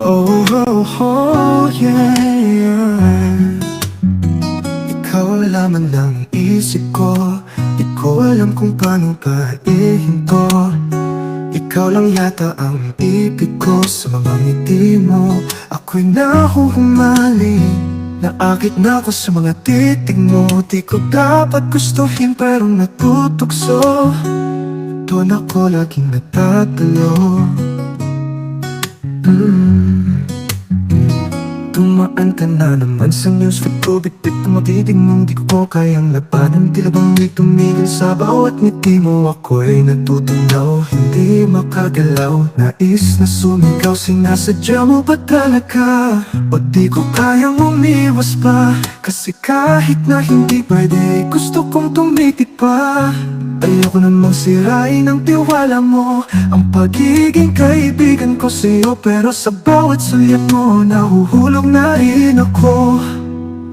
Oh, oh, oh, yeah, yeah. Ikaw lamang lang isip ko Di ko alam kung paano ba ihinto Ikaw lang yata ang ibig ko Sa mga ngiti mo Ako'y nahuhumaling Naakit na ako sa mga titig mo Di ko dapat gustuhin pero natutokso Doon ako laging natatalo Mm. dumaan ka na naman sa news Feed ko bitin ang matitig mong di ko kayang labanan? Tila bang di tumigil sa bawat ngiti mo? Ako'y natutunaw, hindi makagalaw. Nais na sumigaw, sinasadya mo ba talaga? O di ko kayang umiwas pa? Kasi kahit na hindi pwede Gusto kong tumitig pa. Ayoko namang sirain ang tiwala mo. Ang pagiging kaibigan ko sa'yo Pero sa bawat sulyap mo Nahuhulog na rin ako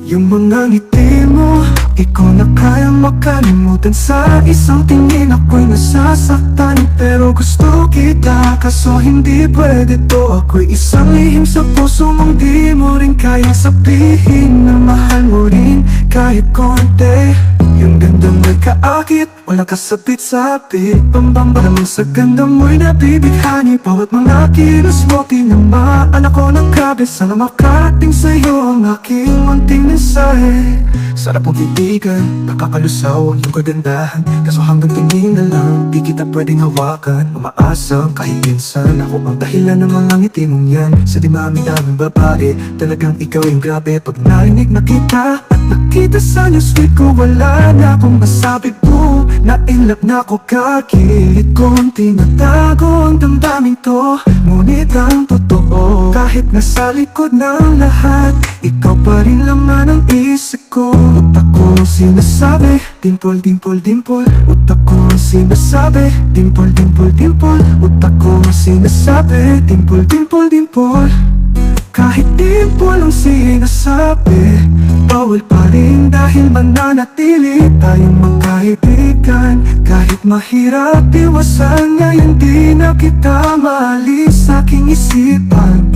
Yung mga ngiti mo Ikaw na kayang makalimutan. Sa isang tingin ako'y nasasaktan Pero gusto kita. Kaso hindi pwede to Ako'y isang lihim sa puso mong Di mo rin kayang sabihin Na mahal mo rin kahit konti. Yung gandang nagkaakit Walang kasabit-sabit Pambamba naman sa ganda mo'y nabibighani Bawat mga kilos mo Tinamaan ako ng grabe Sana makarating sa'yo ang aking munting mensahe. Sarap mong titigan, nakakalusaw ang iyong kagandahan. Kaso hanggang tingin na lang, di kita pwedeng hawakan. Umaasang kahit minsan Ako ang dahilan ng mga ngiti mong yan. Sa dimami-daming babae Talagang ikaw yung grabe. Pag narinig na kita at nakita sa newsfeed ko Wala na akong masabi. Po Na-inlove na ako kakilit kong tinatago ang damdamin to. Ngunit ang totoo Kahit nasa likod ng lahat Ikaw pa rin laman ang isip ko. Utak ko ang sinasabi Dimple, dimple, dimple Utak ko ang sinasabi Dimple, dimple, dimple Utak ko ang sinasabi Dimple, dimple, dimple kahit di po lang sinasabi Bawal pa mananatili tayong magkaibigan. Kahit mahirap iwasan ngayon di na kita maalis sa aking isipan.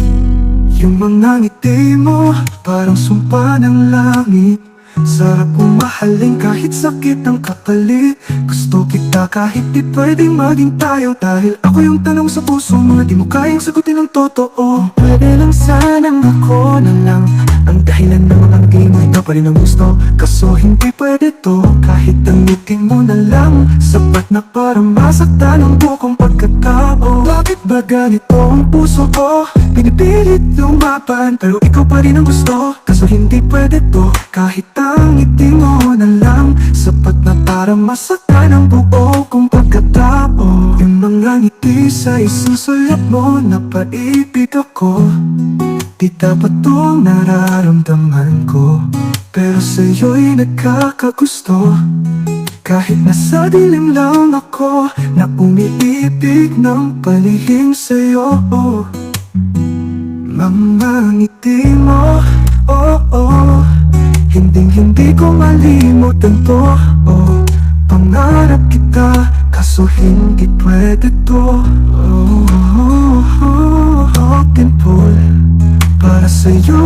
Yung mga ngiti mo parang sumpa ng langit. Sarap kong mahalin kahit sakit ang kapalit. Gusto kita kahit di pwedeng maging tayo. Dahil ako yung tanong sa puso mo na di mo kayang sagutin ng totoo. Pwede lang sanang ako na lang Ang dahilan ng mga mo ikaw pa rin ang gusto. Kaso hindi pwede to. Kahit ang ngiti mo na lang. Sapat na para masaktan ang bukong pagkatao. Bakit ba ganito ang puso ko? Pinipilit lumaban Pero ikaw pa rin ang gusto. Kaso hindi pwede to. Kahit ang ngiti mo na lang. Sapat na para masaktan ang buo kong pagkatao. Yung mga ngiti sa isang sulat mo Napaibig ako Di dapat tong nararamdaman ko. Pero sa'yo'y nagkakagusto. Kahit nasa dilim lang ako Na umiibig ng palihim sa'yo. Mga ngiti mo, oh, oh Hinding hindi ko malimutan oh to So you